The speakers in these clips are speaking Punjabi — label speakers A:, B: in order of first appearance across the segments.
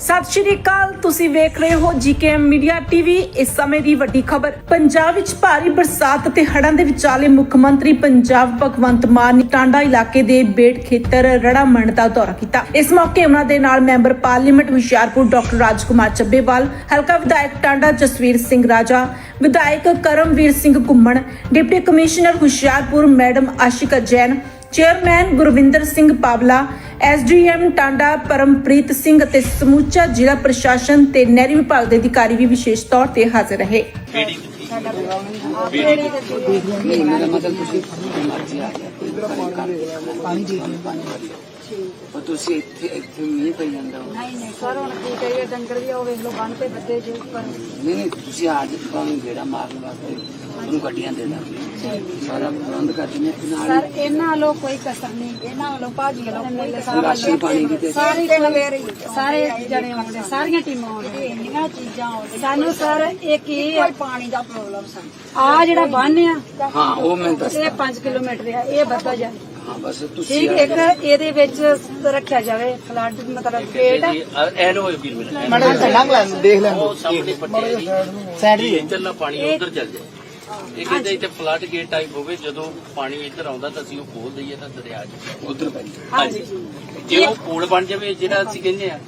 A: ਸਤਿ ਸ਼੍ਰੀ ਅਕਾਲ, ਤੁਸੀਂ ਵੇਖ ਰਹੇ ਹੋ ਜੀਕੇਐਮ ਮੀਡੀਆ ਟੀਵੀ। ਇਸ ਸਮੇਂ ਦੀ ਵੱਡੀ ਖਬਰ, ਪੰਜਾਬ ਵਿੱਚ ਭਾਰੀ ਬਰਸਾਤ ਅਤੇ ਹੜ੍ਹਾਂ ਦੇ ਵਿਚਾਲੇ ਮੁੱਖ ਮੰਤਰੀ ਪੰਜਾਬ ਭਗਵੰਤ ਮਾਨ ਨੇ ਟਾਂਡਾ ਇਲਾਕੇ ਦੇ ਬੇਟ ਖੇਤਰ ਰੜਾਮਣ ਦਾ ਦੌਰਾ ਕੀਤਾ। ਇਸ ਮੌਕੇ ਉਹਨਾਂ ਦੇ ਨਾਲ member parliament Hoshiarpur doctor Rajkumar Chabbewal, ਹਲਕਾ ਵਿਧਾਇਕ ਟਾਂਡਾ ਜਸਵੀਰ ਸਿੰਘ ਰਾਜਾ, ਵਿਧਾਇਕ Karamvir Singh Ghuman, deputy commissioner Hoshiarpur madam Ashika Jain chairman Gurvinder Singh Pawla SDM Tanda Parampreet Singh ਅਤੇ ਸਮੁੱਚਾ ਜ਼ਿਲ੍ਹਾ ਪ੍ਰਸ਼ਾਸਨ ਤੇ ਨਹਿਰੀ ਵਿਭਾਗ ਦੇ ਅਧਿਕਾਰੀ ਵੀ ਵਿਸ਼ੇਸ਼ ਤੌਰ ਤੇ ਹਾਜ਼ਰ ਰਹੇ।
B: ਮੇਰਾ ਮਤਲਬ ਤੁਸੀਂ ਮਰਜ਼ੀ ਆ ਗਿਆ ਪਾਣੀ ਜੀ ਪਰ ਤੁਸੀਂ ਇੱਥੇ ਇੱਥੇ ਨਹੀਂ ਪਈ ਜਾਂਦਾ ਹੋ।
C: ਨਹੀਂ ਨਹੀਂ ਸਰ ਹੁਣ ਕੀ ਕਰੀਏ? ਡੰਗਰ ਵੀ ਉਹ ਵੇਖ ਲੋ ਬੰਨ ਤੇ ਬੱਦੇ ਜੇ ਉੱਪਰ।
B: ਨਹੀਂ ਨਹੀਂ ਤੁਸੀਂ ਆ ਜੀ ਤੁਹਾਨੂੰ ਜਿਹੜਾ ਮਾਰਨ ਵਾਸਤੇ ਉਹਨੂੰ ਗੱਡੀਆਂ ਦੇ ਦਾਂਗੇ। ਸਾਰਾ ਪ੍ਰਬੰਧ ਕਰ ਦਿੰਦੇ। ਨਾਲ
C: ਸਰ ਇਹਨਾਂ ਵੱਲੋਂ ਕੋਈ ਕਸਰ ਨਹੀਂ ਇਹਨਾਂ ਵੱਲੋਂ ਭਾਜੀ ਵੱਲੋਂ
B: ਰਾਸ਼ਨ ਪਾਣੀ ਦੀ ਤੇ-
C: ਸਾਰੇ ਸਾਰੇ ਜਣੇ ਆਉਂਦੇ ਸਾਰੀਆਂ ਟੀਮਾਂ ਆਉਂਦੀਆਂ। ਇੰਨੀਆਂ ਚੀਜ਼ਾਂ ਆਉਂਦੀਆਂ। ਸਾਨੂੰ ਸਰ ਇੱਕ ਇਹ ਕੋਈ ਪਾਣੀ ਦਾ ਪ੍ਰੋਬਲਮ ਸਾਨੂੰ ਆ ਜਿਹੜਾ ਬੰਨ ਆ
B: ਹਾਂ ਉਹ ਮੈਂ ਦੱਸ
C: ਇਹ 5 ਕਿਲੋਮੀਟਰ ਆ ਇਹ ਵੱਧਾ ਜਾ
B: ਹਾਂ ਬਸ ਤੁਸੀਂ
C: ਠੀਕ ਇੱਕ ਇਹਦੇ ਵਿੱਚ ਰੱਖਿਆ ਜਾਵੇ ਫਲੱਡ ਮਤਲਬ ਗੇਟ
D: ਐਨੋ ਵੀਰ ਮੇਰੇ
E: ਮੈਡਮ ਲੰਘ ਲੈਣ ਦੇਖ ਲੈਣ
D: ਉਹ ਸਾਹਮਣੇ ਪੱਟੇ ਜੀ
E: ਸਾਈਡ
D: ਇੱਧਰ ਨਾ ਪਾਣੀ ਉਧਰ ਚੱਲ ਜਾਏ। ਇਹ ਕਹਿੰਦੇ ਇੱਥੇ ਫਲੱਡ ਗੇਟ ਟਾਈਪ ਹੋਵੇ ਜਦੋਂ ਪਾਣੀ ਇੱਧਰ ਆਉਂਦਾ ਤਾਂ ਅਸੀਂ ਉਹ ਖੋਲ ਦਈਏ ਤਾਂ ਦਰਿਆ ਚ
B: ਉਧਰ ਪਈ
D: ਹਾਂਜੀ। ਜੇ ਉਹ ਪੁਲ ਬਣ ਜਾਵੇ ਜਿਹੜਾ ਅਸੀਂ ਕਹਿੰਦੇ ਆ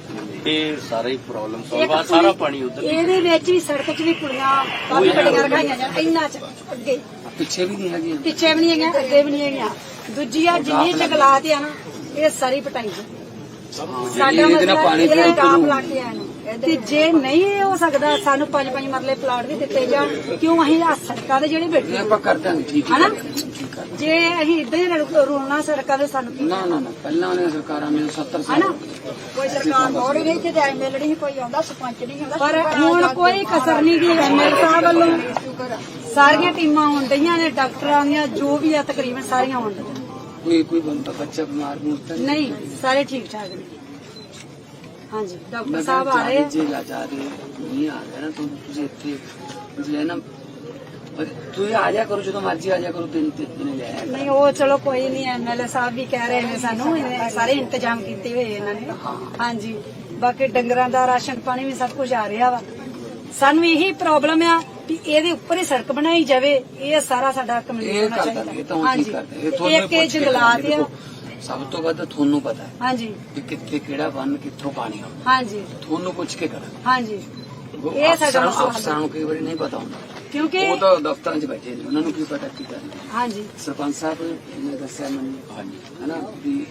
D: ਇਹ ਸਾਰਾ ਪ੍ਰੋਬਲਮ ਸੋਲਵ ਆ ਸਾਰਾ ਪਾਣੀ ਉਧਰ
C: ਇਹਦੇ ਵਿੱਚ ਵੀ ਸੜਕ 'ਚ ਵੀ ਕੁੜੀਆਂ ਕਾਫੀ ਬੜੀਆਂ ਰਖਾਈਆਂ ਜਾਣ ਇੰਨਾ ਚ ਅੱਗੇ।
B: ਪਿੱਛੇ ਵੀ ਨਹੀਂ ਹੈਗੀ
C: ਪਿੱਛੇ ਵੀ ਨਹੀਂ ਹੈਗੀਆਂ ਅੱਗੇ ਵੀ ਨਹੀਂ ਹੈਗੀਆਂ। ਦੂਜੀ ਆ ਜਿੰਨੀ ਜੰਗਲਾਤ ਆ ਨਾ ਇਹ ਸਾਰੀ ਪਟਾਈ ਸਾਡਾ ਮਸਲਾ
B: ਪਾਣੀ
C: ਇਹ
B: ਉੱਪਰੋਂ-
C: ਲਾ ਕੇ ਆਏ ਨੂੰ। ਤੇ ਜੇ ਨਹੀਂ ਹੋ ਸਕਦਾ ਸਾਨੂੰ ਪੰਜ ਪੰਜ ਮਰਲੇ ਪਲਾਟ ਵੀ ਦਿੱਤੇ ਜਾਣ ਕਿਉਂ ਅਸੀਂ ਆ ਸੜਕਾਂ ਦੇ ਜਿਹੜੇ ਬੈਠੇ
B: ਆਪਾਂ ਕਰ ਦਾਂਗੇ ਠੀਕ ਹੈ
C: ਜੇ ਅਸੀਂ ਇਦਾਂ ਹੀ ਰੋਣਾ ਸੜਕਾਂ ਦੇ ਸਾਨੂੰ ਕੀ
B: ਨਾ ਨਾ ਨਾ ਪਹਿਲਾਂ ਨੇ ਸਰਕਾਰਾਂ ਨੇ 70
C: ਹਨਾ?
B: ਸਾਲ
C: ਕੋਈ ਸਰਕਾਰ ਮੋੜ ਗਈ ਤੇ ਐਮਐਲਏ ਨਹੀਂ ਕੋਈ ਆਉਂਦਾ ਸਰਪੰਚ ਨਹੀਂ ਆਉਂਦਾ ਪਰ ਹੁਣ ਕੋਈ ਕਸਰ ਨਹੀਂ ਗਈ ਐਮਐਲਏ ਸਾਹਿਬ ਵੱਲੋਂ। ਸਾਰੀਆਂ ਟੀਮਾਂ ਆਉਣ ਡਈਆਂ ਨੇ ਡਾਕਟਰਾਂ ਦੀਆਂ ਜੋ ਵੀ ਆ ਤਕਰੀਬਨ ਸਾਰੀਆਂ ਆਉਣ ਡਈਆਂ।
B: ਕੋਈ ਕੋਈ ਬੰਦਾ ਬੱਚਾ ਬਿਮਾਰ ਮੁਰਤਾ
C: ਨਹੀਂ ਸਾਰੇ ਠੀਕ ਠਾਕ ਨੇ। ਹਾਂਜੀ ਡਾਕਟਰ ਸਾਹਿਬ ਆ ਰਹੇ ਆ।
B: ਜੇ ਜਾ ਜਾ ਰਹੇ ਨਹੀਂ ਆ ਰਿਹਾ ਨਾ ਤਾਂ ਤੁਸੀਂ ਇੱਥੇ ਤੁਸੀਂ ਨਾ। ਤੁਸੀਂ ਆ ਜਾ ਕਰੋ ਜਦੋਂ ਮਰਜ਼ੀ ਆ ਜਾ ਕਰੋ ਤਿੰਨ ਤਿੰਨ ਦਿਨ ਲੈ
C: ਨਹੀਂ ਉਹ ਚਲੋ ਕੋਈ ਨਹੀਂ ਐਮਐਲਏ ਸਾਹਿਬ ਵੀ ਕਹਿ ਰਹੇ ਨੇ ਸਾਨੂੰ ਸਾਰੇ ਇੰਤਜ਼ਾਮ ਕੀਤੇ ਹੋਏ ਇਹਨਾਂ ਨੇ। ਹਾਂਜੀ ਬਾਕੀ ਡੰਗਰਾਂ ਦਾ ਰਾਸ਼ਨ ਪਾਣੀ ਵੀ ਸਭ ਕੁਝ ਆ ਰਿਹਾ ਵਾ। ਸਾਨੂੰ ਇਹੀ ਪ੍ਰੋਬਲਮ ਆ ਕਿ ਇਹਦੇ ਉੱਪਰ ਹੀ ਸੜਕ ਬਣਾਈ ਜਾਵੇ ਇਹ ਸਾਰਾ ਸਾਡਾ ਕੰਪਲੀਟ
B: ਇਹ
C: ਹੋਣਾ
B: ਕਰ ਦਾਂਗੇ ਇਹ ਤਾਂ
C: ਚਾਹੀਦਾ
B: ਕੀ ਕਰਦੇ ਇਹ ਤੁਹਾਨੂੰ
C: ਇੱਕ ਇਹ
B: ਪੁੱਛ ਕੇ
C: ਜੰਗਲਾਤ। ਆ।
B: ਦੇਖੋ, ਸਭ ਤੋਂ ਵੱਧ ਤੁਹਾਨੂੰ ਪਤਾ ਹੈ
C: ਹਾਂਜੀ।
B: ਕਿ ਕਿੱਥੇ ਕਿਹੜਾ ਬੰਨ ਕਿੱਥੋਂ ਪਾਣੀ ਆਉਂਦਾ।
C: ਹਾਂਜੀ।
B: ਤੁਹਾਨੂੰ ਪੁੱਛ ਕੇ ਕਰਾਂਗੇ।
C: ਹਾਂਜੀ।
B: ਉਹ
C: ਇਹ ਸਾਡਾ
B: ਅਫਸਰਾਂ-
C: ਮਸਲਾ ਹੱਲ
B: ਅਫਸਰਾਂ ਨੂੰ ਕਈ ਵਾਰੀ ਨਹੀਂ ਪਤਾ ਹੁੰਦਾ।
C: ਕਿਉਂਕਿ
B: ਉਹ ਤਾਂ ਦਫ਼ਤਰਾਂ 'ਚ ਬੈਠੇ ਨੇ ਉਹਨਾਂ ਨੂੰ ਕੀ ਪਤਾ ਕੀ ਕਰਨਾ।
C: ਹਾਂਜੀ।
B: ਸਰਪੰਚ ਸਾਹਿਬ ਨੇ ਦੱਸਿਆ ਮੈਨੂੰ ਹਾਂਜੀ ਹਨਾ ਵੀ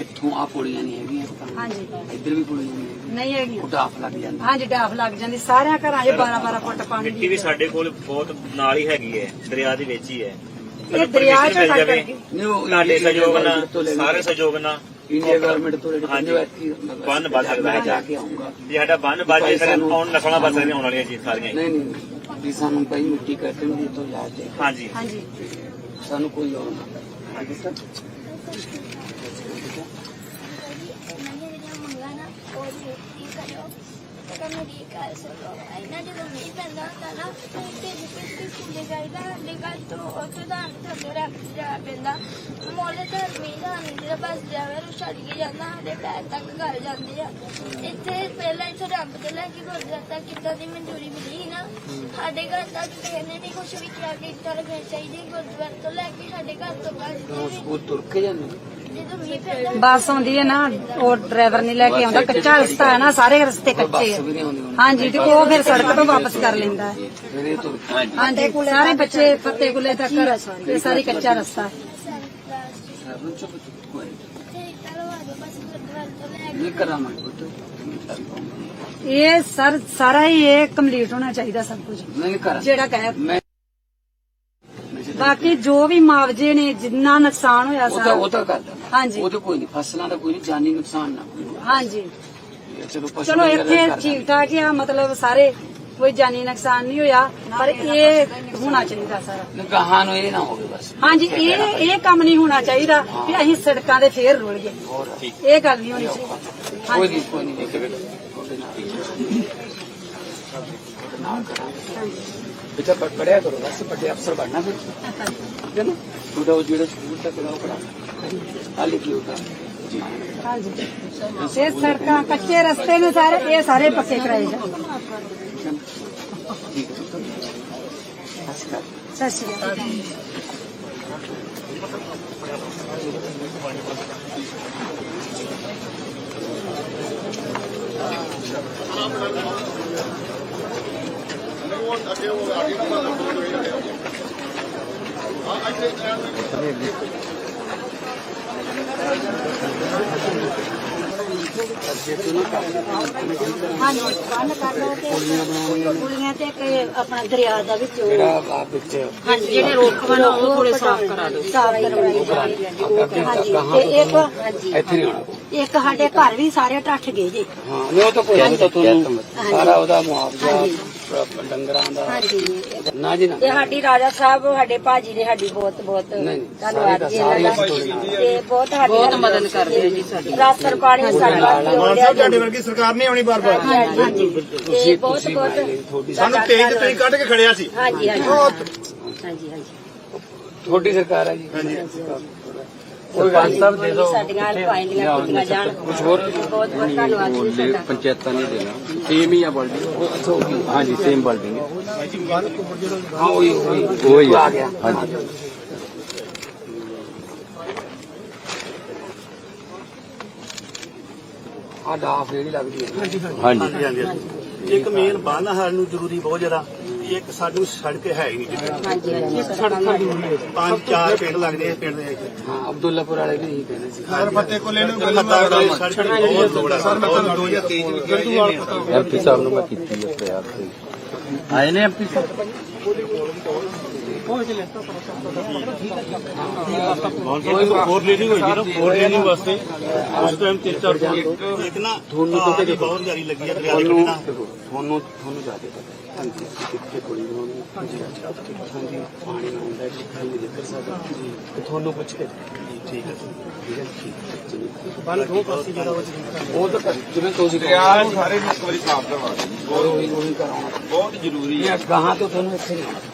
B: ਇੱਥੋਂ ਆ ਪੁੜੀਆਂ ਨਹੀਂ ਹੈਗੀਆਂ
C: ਹਾਂਜੀ।
B: ਇੱਧਰ ਵੀ ਪੁੜੀਆਂ ਨਹੀਂ ਹੈਗੀਆਂ।
C: ਨਹੀਂ ਹੈਗੀਆਂ।
B: ਉਹ ਡਾਫ ਲੱਗ ਜਾਂਦਾ।
C: ਹਾਂਜੀ ਡਾਫ ਲੱਗ ਜਾਂਦੀ ਸਾਰਿਆਂ ਘਰਾਂ 'ਚ 12 12 ਫੁੱਟ ਪਾਣੀ
F: ਮਿੱਟੀ ਵੀ ਸਾਡੇ ਕੋਲ ਬਹੁਤ ਨਾਲ ਹੀ ਹੈਗੀ ਹੈ ਦਰਿਆ ਦੇ ਵਿੱਚ ਹੀ ਹੈ।
C: ਇਹ ਦਰਿਆ 'ਚ
B: ਨਹੀਂ ਉਹ
F: ਤੁਹਾਡੇ ਸਹਿਯੋਗ ਨਾਲ ਸਾਰੇ ਸਹਿਯੋਗ ਨਾਲ
B: ਇੰਡੀਆ ਗਵਰਨਮੈਂਟ ਤੋਂ ਲੈ
F: ਹਾਂਜੀ।
B: ਕੇ
F: ਬੰਨ ਵੱਧ ਸਕਦਾ ਹੈ।
B: ਜਾ ਕੇ ਆਉਂਗਾ
F: ਜੇ ਸਾਡਾ ਬੰਨ ਬਾਜੇ ਸਾਰੇ ਆਉਣ ਨਸਲਾਂ ਬਚ ਸਕਦੀਆਂ ਆਉਣ ਵਾਲੀਆਂ ਜੀ ਸਾਰੀਆਂ।
B: ਨਹੀਂ ਨਹੀਂ। ਵੀ ਸਾਨੂੰ ਕਈ ਮਿੱਟੀ ਕੱਟਣ ਦੀ ਤੋਂ ਜਾ ਕੇ
F: ਹਾਂਜੀ।
C: ਹਾਂਜੀ।
B: ਸਾਨੂੰ ਕੋਈ ਹੋਰ ਨਾ ਹਾਂਜੀ ਸਰ।
G: ਜਿਹੜੀਆਂ ਮੰਗਾਂ ਨਾ ਉਹ ਪੂਰੀ ਕਰਿਓ। ਤੇ ਤੁਹਾਨੂੰ ਕਰ ਸਕੋ ਇਹਨਾਂ ਜਦੋਂ ਨਹੀਂ ਪੈਂਦਾ ਹੁੰਦਾ ਨਾ ਤੇ ਜਿੱਥੇ ਸਕੂਲੇ ਜਾਈਦਾ ਸਾਡੇ ਘਰ ਤੋਂ ਉੱਥੋਂ ਦਾ ਥੱਲੇ ਰੱਖ ਜਾ ਪੈਂਦਾ ਮੋਲੇ ਦਾ ਨਹੀਂ ਜਿਹੜਾ ਬਸ ਜਾਵੇ ਉਹ ਛੱਡ ਕੇ ਜਾਂਦਾ ਸਾਡੇ ਪੈਰ ਤੱਕ ਘਰ ਜਾਂਦੇ ਆ ਇੱਥੇ ਪਹਿਲਾਂ ਇੱਥੇ ਰੱਬ ਤੋਂ ਲੈ ਕੇ ਗੁਰਦੁਆਰਾ ਤੱਕ ਕਿੱਦਾਂ ਦੀ ਮਨਜ਼ੂਰੀ ਮਿਲੀ ਸੀ ਨਾ ਸਾਡੇ ਘਰ ਤੱਕ ਕਿਸੇ ਨੇ ਨਹੀਂ ਕੁਝ ਵੀ ਕਿਹਾ ਕਿ ਇੱਦਾਂ ਰੱਖਣੀ ਚਾਹੀਦੀ ਗੁਰਦੁਆਰਾ ਤੋਂ ਲੈ ਕੇ ਸਾਡੇ ਘਰ ਤੋਂ ਬਾਅਦ
B: ਉਹ ਤੁਰ ਕੇ ਜਾਂਦੇ
C: ਬੱਸ ਆਉਂਦੀ ਹੈ ਨਾ ਉਹ ਡਰਾਈਵਰ ਨਹੀਂ ਲੈ ਕੇ ਆਉਂਦਾ ਕੱਚਾ ਰਸਤਾ ਹੈ ਨਾ ਸਾਰੇ ਰਸਤੇ ਕੱਚੇ
B: ਆਉਂਦੀ
C: ਹਾਂਜੀ ਤੇ ਉਹ ਫਿਰ ਸੜਕ ਤੋਂ ਵਾਪਸ ਕਰ ਲੈਂਦਾ ਹੈ। ਹਾਂਜੀ ਸਾਰੇ ਬੱਚੇ ਫੱਤੇ ਗੁੱਲੇ ਤੱਕ ਇਹ ਸਾਰੀ ਕੱਚਾ ਰਸਤਾ ਹੈ। ਇਹ ਸਰ ਸਾਰਾ ਹੀ ਇਹ ਕੰਪਲੀਟ ਹੋਣਾ ਚਾਹੀਦਾ ਸਭ ਕੁਝ। ਜਿਹੜਾ ਕਹਿ ਬਾਕੀ ਜੋ ਵੀ ਮੁਆਵਜ਼ੇ ਨੇ ਜਿੰਨਾ ਨੁਕਸਾਨ ਹੋਇਆ
B: ਉਹ ਤਾਂ ਉਹ ਤਾਂ ਕਰਦਾ
C: ਹਾਂਜੀ।
B: ਉਹ ਤਾਂ ਕੋਈ ਨਹੀਂ ਫਸਲਾਂ ਦਾ ਕੋਈ ਨਹੀਂ ਜਾਨੀ ਨੁਕਸਾਨ ਨਾ
C: ਹਾਂਜੀ।
B: ਚਲੋ ਪਸ਼ੂ
C: ਚਲੋ
B: ਵਗੈਰਾ
C: ਇੱਥੇ। ਠੀਕ ਠਾਕ ਹੀ ਆ ਮਤਲਬ ਸਾਰੇ ਕੋਈ ਜਾਨੀ ਨੁਕਸਾਨ ਨਹੀਂ ਹੋਇਆ ਪਰ ਇਹ ਹੋਣਾ ਚਾਹੀਦਾ ਸਾਰਾ।
B: ਗਾਹਾਂ ਨੂੰ ਇਹ ਨਾ ਹੋਵੇ ਬਸ।
C: ਹਾਂਜੀ ਇਹ ਇਹ ਕੰਮ ਨਹੀਂ ਹੋਣਾ ਚਾਹੀਦਾ ਕਿ ਅਸੀਂ ਸੜਕਾਂ ਦੇ ਫੇਰ ਰੁਲ ਗਏ। ਇਹ ਗੱਲ ਨਹੀਂ ਹੋਣੀ ਚਾਹੀਦੀ।
B: ਕੋਈ ਨਹੀਂ ਕੋਈ ਨਹੀਂ। ਉਹਦੇ ਨਾਲ ਉਹਦੇ ਨਾਲ ਕਰਾਂਗੇ ਬੇਟਾ ਪੜ- ਪੜ੍ਹਿਆ ਕਰੋ ਬਸ ਵੱਡੇ ਅਫਸਰ ਬਣਨਾ ਫਿਰ ਠੀਕ ਹੈ ਨਾ ਉਹਦਾ ਉਹ ਜਿਹੜਾ ਸਕੂਲ ਤੱਕ ਦਾ ਉਹ ਪੜਾ ਆ ਲਿਖੀ ਹੋਤਾ ਜੀ
C: ਹਾਂਜੀ ਇਹ ਸੜਕਾਂ ਕੱਚੇ ਹਾਂਜੀ ਬੰਨ ਕਰ ਲਓ ਤੇ ਆਪਣਾ ਦਰਿਆ ਦਾ ਵਿੱਚ ਉਹ-
B: ਜਿਹੜਾ ਆ ਵਿੱਚ
C: ਹਾਂਜੀ ਜਿਹੜੇ ਰੋਕਵਨ ਉਹ ਥੋੜੇ ਸਾਫ਼ ਕਰਾ ਦਿਓ। ਸਾਫ਼ ਕਰਵਾਈ ਜਾਣੀ ਹਾਂਜੀ ਤੇ ਇੱਕ ਹਾਂਜੀ
B: ਇੱਥੇ ਨਹੀਂ ਆਉਣਾ।
C: ਇੱਕ ਸਾਡੇ ਘਰ ਵੀ ਸਾਰੇ ਟੱਠ ਗਏ ਜੀ।
B: ਹਾਂ ਉਹ ਤਾਂ ਕੋਈ ਨਹੀਂ ਤਾਂ ਤੁਹਾਨੂੰ ਸਾਰਾ ਉਹਦਾ ਮੁਆਵਜ਼ਾ ਡੰਗਰਾਂ ਦਾ।
C: ਹਾਂਜੀ।
B: ਨਾ ਜੀ ਨਾ।
C: ਤੇ ਸਾਡੀ ਰਾਜਾ ਸਾਹਿਬ ਸਾਡੇ ਭਾਜੀ ਨੇ ਸਾਡੀ ਬਹੁਤ ਬਹੁਤ ਧੰਨਵਾਦ ਜੀ ਇਹਨਾਂ ਦਾ।
B: ਸਾਰੇ
C: ਤੇ ਬਹੁਤ ਸਾਡੀ ਬਹੁਤ ਮਦਦ ਕਰਦੇ ਜੀ ਸਾਡੀ। ਰਾਸ਼ਨ ਪਾਣੀ ਸਾਡਾ
F: ਮਾਨ ਸਾਹਿਬ ਤੁਹਾਡੇ ਵਰਗੀ ਸਰਕਾਰ ਨਹੀਂ ਆਉਣੀ ਬਾਰ-ਬਾਰ।
C: ਹਾਂਜੀ ਤੇ ਬਹੁਤ ਬਹੁਤ
F: ਸਾਨੂੰ ਤੇਜ ਤੇ ਕੱਢ ਕੇ ਖੜਿਆ ਸੀ।
C: ਹਾਂਜੀ ਹਾਂਜੀ। ਹਾਂਜੀ ਹਾਂਜੀ।
B: ਤੁਹਾਡੀ ਸਰਕਾਰ ਹੈ ਜੀ। ਹਾਂਜੀ।
C: ਗੱਲ ਸਾਹਿਬ ਦੇ ਦਿਓ ਸਾਡੀਆਂ ਪਾਈਆਂ ਕੀਤੀਆਂ ਜਾਣ।
B: ਕੁਝ ਹੋਰ?
C: ਬਹੁਤ ਬਹੁਤ ਧੰਨਵਾਦ ਜੀ ਤੁਹਾਡਾ।
E: ਪੰਚਾਇਤਾਂ ਨੇ ਦੇਣਾ। ਸੇਮ ਹੀ ਆ ਬਿਲਡਿੰਗ ਹਾਂਜੀ ਸੇਮ ਬਿਲਡਿੰਗ ਹੈ।
B: ਹਾਂ ਉਹੀ ਉਹੀ।
E: ਉਹੀ
B: ਆ।
E: ਆ
B: ਗਿਆ।
E: ਹਾਂਜੀ।
B: ਆ ਡਾਫ ਜਿਹੜੀ ਲੱਗਦੀ ਹੈ।
E: ਹਾਂਜੀ।
F: ਹਾਂਜੀ ਇੱਕ ਮੇਨ ਬੰਨ ਸਾਨੂੰ ਜ਼ਰੂਰੀ ਬਹੁਤ ਜ਼ਿਆਦਾ। ਇੱਕ ਸਾਨੂੰ ਸੜਕ ਹੈ ਹੀ ਨਹੀਂ
C: ਹਾਂਜੀ ਹਾਂਜੀ ਸੜਕ
F: ਪੰਜ ਚਾਰ ਪਿੰਡ ਲੱਗਦੇ ਆ ਪਿੰਡ ਦੇ
B: ਹਾਂ ਅਬਦੁੱਲਾਪੁਰ ਵਾਲੇ ਵੀ ਇਹੀ ਕਹਿੰਦੇ ਸੀ।
F: ਸਰ ਫੱਤੇ ਕੋਲੇ ਨੂੰ ਸੜਕ ਦੀ ਬਹੁਤ ਲੋੜ ਹੈ ਸਰ ਮੈਂ ਤੁਹਾਨੂੰ 2023 ਵਿੱਚ ਕਿਹਾ
E: ਐਮਪੀ ਸਾਹਿਬ ਨੂੰ ਮੈਂ ਕੀਤੀ ਹੈ ਆਏ ਨੇ ਐਮਪੀ ਸਾਹਿਬ?
F: ਫੋਰ ਲੀਡਿੰਗ ਹੋਈ ਸੀ ਨਾ ਫੋਰ ਲੀਡਿੰਗ ਉਸ ਟਾਈਮ ਤਿੰਨ ਚਾਰ ਇੱਕ ਨਾ
B: ਤੁਹਾਨੂੰ ਤਾਂ ਦੇਖੋ।
F: ਬਹੁਤ ਜਾਰੀ ਲੱਗੀ ਹੈ ਦਰਿਆ ਦੇ
B: ਤੁਹਾਨੂੰ
F: ਕੰਢੇ
B: ਦੇਖੋ, ਤੁਹਾਨੂੰ ਤੁਹਾਨੂੰ ਜ਼ਿਆਦਾ ਪਤਾ ਹਾਂਜੀ ਕਿੱਥੇ ਕੁੜੀ ਬਣਾਉਣੀ ਹੈ ਹਾਂਜੀ ਪਾਣੀ ਆਉਂਦਾ ਹੈ ਕਿੱਥੇ ਨਹੀਂ ਨਿਕਲ ਸਕਦਾ ਤੇ ਤੁਹਾਨੂੰ ਪੁੱਛ ਕੇ ਠੀਕ ਹੈ ਠੀਕ ਹੈ ਠੀਕ
F: ਬੰਨ ਦੋ ਪਾਸੇ ਜਿਹੜਾ ਉਹ
B: ਤਾਂ ਜਿਵੇਂ ਤੁਸੀਂ
H: ਦਰਿਆ ਸਾਰੇ ਇੱਕ ਵਾਰੀ ਸਾਫ਼ ਕਰਵਾ ਦਿਓ ਬਹੁਤ ਜ਼ਰੂਰੀ ਹੈ
B: ਗਾਹਾਂ ਤੋਂ ਤੁਹਾਨੂੰ ਇੱਥੇ ਨਹੀਂ ਆਉਣਾ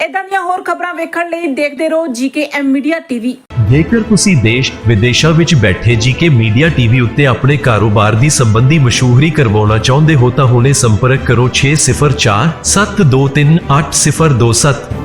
A: ਇਦਾਂ ਦੀਆਂ ਹੋਰ ਖਬਰਾਂ ਵੇਖਣ ਲਈ ਦੇਖਦੇ ਰਹੋ ਜੀਕੇਐਮ ਮੀਡੀਆ ਟੀਵੀ।
I: ਜੇਕਰ ਤੁਸੀਂ ਦੇਸ਼, ਵਿਦੇਸ਼ਾਂ ਵਿੱਚ ਬੈਠੇ ਜੀਕੇ ਮੀਡੀਆ ਟੀਵੀ ਉੱਤੇ ਆਪਣੇ ਕਾਰੋਬਾਰ ਦੀ ਸੰਬੰਧੀ ਮਸ਼ਹੂਰੀ ਕਰਵਾਉਣਾ ਚਾਹੁੰਦੇ ਹੋ ਤਾਂ ਹੁਣੇ ਸੰਪਰਕ ਕਰੋ 604 723 8027